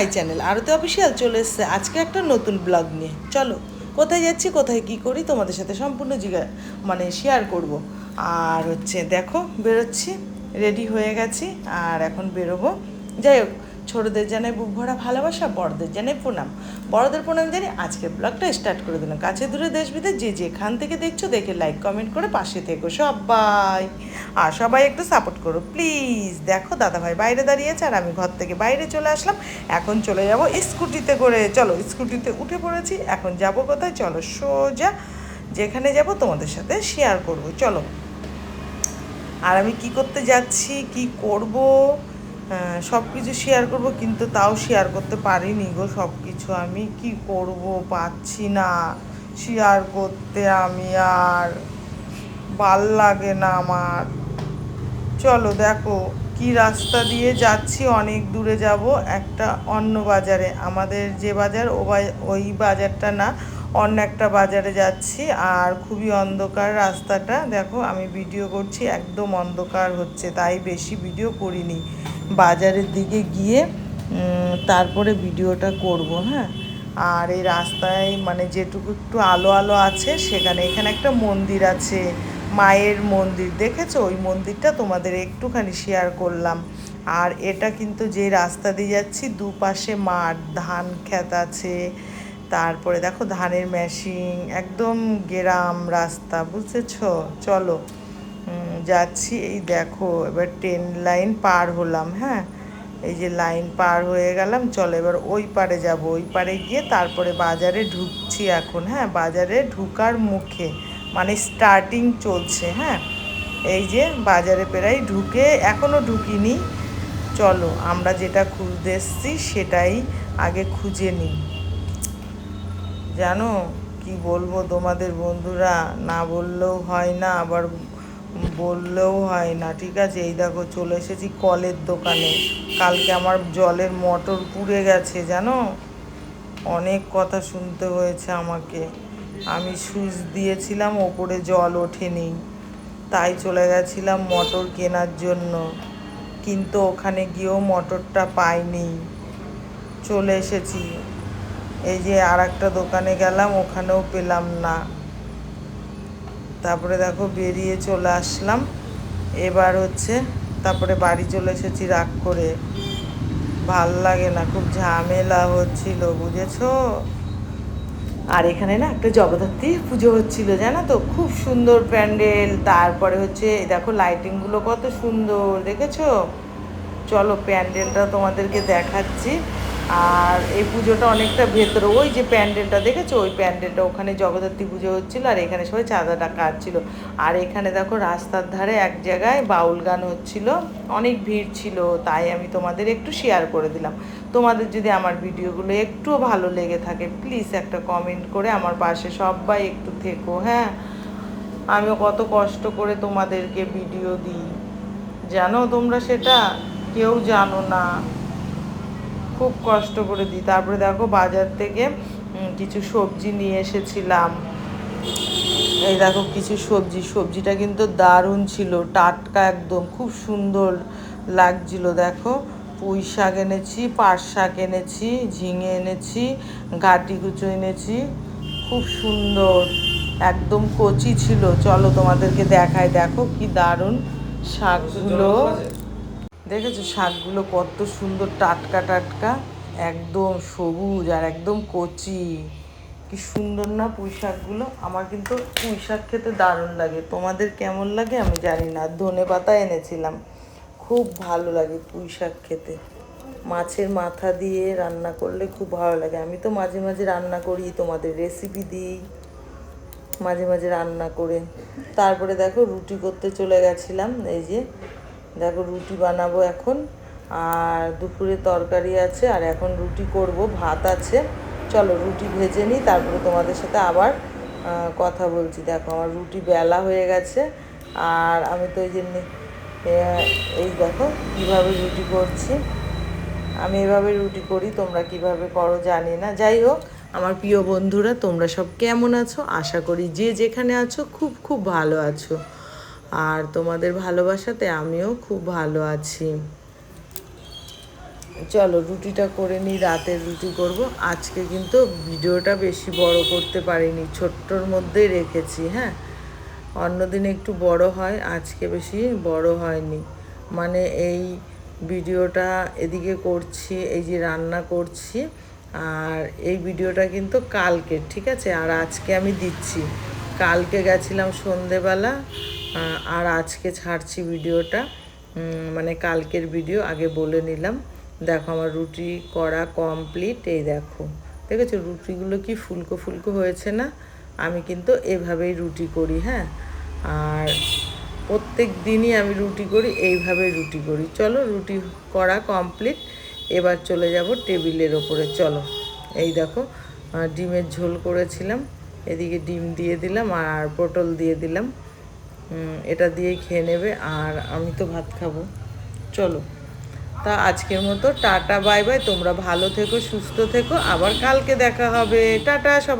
My channel আরতে official চলে এসছে। আজকে একটা নতুন ব্লগ নিয়ে। চলো, কোথায় যাচ্ছি, কোথায় কি করি, তোমাদের সাথে সম্পূর্ণ জিজ্ঞা মানে শেয়ার করব। আর হচ্ছে, দেখো, বেরোচ্ছি রেডি হয়ে গেছি, আর এখন বেরোবো। যাই হোক ছোটদের জানাই বুক ভরা ভালোবাসা, বড়দের জানাই প্রণাম। বড়দের প্রণাম জানি আজকে ব্লগটা স্টার্ট করে দিলাম। কাছে দূরে দেশ বিদেশ যে যেখান থেকে দেখছ, দেখে লাইক কমেন্ট করে পাশে থেকো সবাই। আর সবাই একটু সাপোর্ট করো প্লিজ দেখো, দাদাভাই বাইরে দাঁড়িয়েছে আর আমি ঘর থেকে বাইরে চলে আসলাম। এখন চলে যাব স্কুটিতে করে। চলো, স্কুটিতে উঠে পড়েছি। এখন যাব কোথায়? চলো, সোজা যেখানে যাব তোমাদের সাথে শেয়ার করব। চলো। আর আমি কি করতে যাচ্ছি? কি করব? সব কিছু শেয়ার করব, কিন্তু তাও শেয়ার করতে পারিনি গো সব কিছু। আমি কি করব? পাচ্ছি না। শেয়ার করতে আমি আর ভালো লাগে না আমার। চলো দেখো, কি রাস্তা দিয়ে যাচ্ছি, অনেক দূরে যাব। একটা অন্য বাজারে। আমাদের যে বাজার, ও ওই বাজারটা না অন্য একটা বাজারে যাচ্ছি আর খুবই অন্ধকার রাস্তাটা। দেখো, আমি ভিডিও করছি, একদম অন্ধকার হচ্ছে, তাই বেশি ভিডিও করিনি। বাজারের দিকে গিয়ে তারপরে ভিডিওটা করব হ্যাঁ? আর এই রাস্তায় মানে যেটুকু একটু আলো আলো আছে, সেখানে, এখানে একটা মন্দির আছে, মায়ের মন্দির। দেখেছ? ওই মন্দিরটা তোমাদের একটুখানি শেয়ার করলাম। আর এটা কিন্তু যে রাস্তা দিয়ে যাচ্ছি, দুপাশে মাঠ, ধান ক্ষেত আছে তারপরে দেখো ধানের মেশিন একদম গ্রাম রাস্তা, বুঝেছ? চলো যাচ্ছি। এই দেখো, এবার ট্রেন লাইন পার হলাম হ্যাঁ? এই যে লাইন পার হয়ে গেলাম, চলো এবার ওই পারে যাব। ওই পারে গিয়ে তারপরে বাজারে ঢুকছি এখন হ্যাঁ? বাজারে ঢুকার মুখে মানে স্টার্টিং চলছে হ্যাঁ? এই যে বাজারে প্রায় ঢুকে এখনও ঢুকিনি। চলো, আমরা যেটা খুঁজতে এসছি, সেটাই আগে খুঁজে নিই। জানো কি বলব তোমাদের বন্ধুরা? না বললেও হয় না, আবার বললেও হয় না। ঠিক আছে? এই দেখো চলে এসেছি কলের দোকানে। কালকে আমার জলের মোটর পুড়ে গেছে, জানো? অনেক কথা শুনতে হয়েছে আমাকে। আমি সুইচ দিয়েছিলাম, ওপরে জল ওঠেনি। তাই চলে গেছিলাম মোটর কেনার জন্য। কিন্তু ওখানে গিয়েও মোটরটা পাইনি। চলে এসেছি। এই যে আর একটা দোকানে গেলাম, ওখানেও পেলাম না। তারপরে দেখো বেরিয়ে চলে আসলাম। এবার হচ্ছে তারপরে বাড়ি চলে এসেছি রাগ করে। ভালো লাগে না, খুব ঝামেলা হচ্ছিল, বুঝেছ? আর এখানে না একটা জগদ্ধাত্রী পুজো হচ্ছিল, জানো তো? খুব সুন্দর প্যান্ডেল, তারপরে হচ্ছে দেখো লাইটিংগুলো কত সুন্দর, দেখেছ? চলো প্যান্ডেলটা তোমাদেরকে দেখাচ্ছি। আর এই পুজোটা অনেকটা ভেতরে, ওই যে প্যান্ডেলটা দেখেছ? ওই প্যান্ডেলটা ওখানে জগদ্ধাত্রী পুজো হচ্ছিল আর এখানে সবাই চাঁদাটা কাটছিল। আর এখানে দেখো রাস্তার ধারে এক জায়গায় বাউল গান হচ্ছিল। অনেক ভিড় ছিল, তাই আমি তোমাদের একটু শেয়ার করে দিলাম। তোমাদের যদি আমার ভিডিওগুলো একটুও ভালো লেগে থাকে প্লিজ একটা কমেন্ট করে আমার পাশে সবাই একটু থেকো হ্যাঁ? আমিও কত কষ্ট করে তোমাদেরকে ভিডিও দিই। জানো তোমরা সেটা? কেউ জানো না। খুব কষ্ট করে দিই। তারপরে দেখো বাজার থেকে কিছু সবজি নিয়ে এসেছিলাম। এই দেখো কিছু সবজি। সবজিটা কিন্তু দারুণ ছিল, টাটকা একদম, খুব সুন্দর লাগছিল, দেখো। পুঁই শাক এনেছি, পাট শাক এনেছি, ঝিঙে এনেছি, ঘাটি কুচো এনেছি, খুব সুন্দর, একদম কচি ছিল। চলো তোমাদেরকে দেখায় দেখো কি দারুণ শাকগুলো। দেখেছ শাকগুলো কত সুন্দর টাটকা টাটকা, একদম সবুজ আর একদম কচি। কি সুন্দর না পুঁই শাকগুলো? আমার কিন্তু পুঁই শাক খেতে দারুণ লাগে। তোমাদের কেমন লাগে আমি জানি না। ধনে পাতা এনেছিলাম। খুব ভালো লাগে পুঁই শাক খেতে। মাছের মাথা দিয়ে রান্না করলে খুব ভালো লাগে। আমি তো মাঝে মাঝে রান্না করি, তোমাদের রেসিপি দিই। মাঝে মাঝে রান্না করে। তারপরে দেখো রুটি করতে চলে গেছিলাম, এই যে দেখো রুটি বানাবো এখন, আর দুপুরে তরকারি আছে, আর এখন রুটি করব, ভাত আছে। চলো রুটি ভেজে নিই, তারপরে তোমাদের সাথে আবার কথা বলছি। দেখো আমার রুটি বেলা হয়ে গেছে, আর আমি তো ওই জন্যে এই দেখো কীভাবে রুটি করছি। আমি এভাবে রুটি করি, তোমরা কীভাবে করো জানি না। যাই হোক, আমার প্রিয় বন্ধুরা, তোমরা সব কেমন আছো? আশা করি যে যেখানে আছো, খুব খুব ভালো আছো। আর তোমাদের ভালোবাসাতে আমিও খুব ভালো আছি। চলো রুটিটা করে নিই, রাতের রুটি করব। আজকে কিন্তু ভিডিওটা বেশি বড় করতে পারিনি, ছোট্টর মধ্যেই রেখেছি হ্যাঁ? অন্যদিন একটু বড় হয়, আজকে বেশি বড় হয়নি। মানে এই ভিডিওটা এদিকে করছি, এই যে রান্না করছি, আর এই ভিডিওটা কিন্তু কালকে ঠিক আছে? আর আজকে আমি দিচ্ছি। কালকে গেছিলাম সন্ধেবেলা আর আজকে ছাড়ছি ভিডিওটা। মানে কালকের ভিডিও, আগে বলে নিলাম। দেখো আমার রুটি করা কমপ্লিট এই দেখো। দেখেছ, রুটিগুলো কি ফুলকো ফুলকো হয়েছে না? আমি কিন্তু এভাবেই রুটি করি হ্যাঁ? আর প্রত্যেক দিনই আমি রুটি করি এইভাবে রুটি করি। চলো, রুটি করা কমপ্লিট এবার চলে যাব টেবিলের ওপরে। চলো, এই দেখো ডিমের ঝোল করেছিলাম। এদিকে ডিম দিয়ে দিলাম আর পটল দিয়ে দিলাম। এটা দিয়ে খেয়ে নেবে, আর আমি তো ভাত খাব। চলো, তা আজকের মতো টাটা, বাই বাই, তোমরা ভালো থেকো, সুস্থ থেকো, আবার কালকে দেখা হবে। টাটা, সবাই।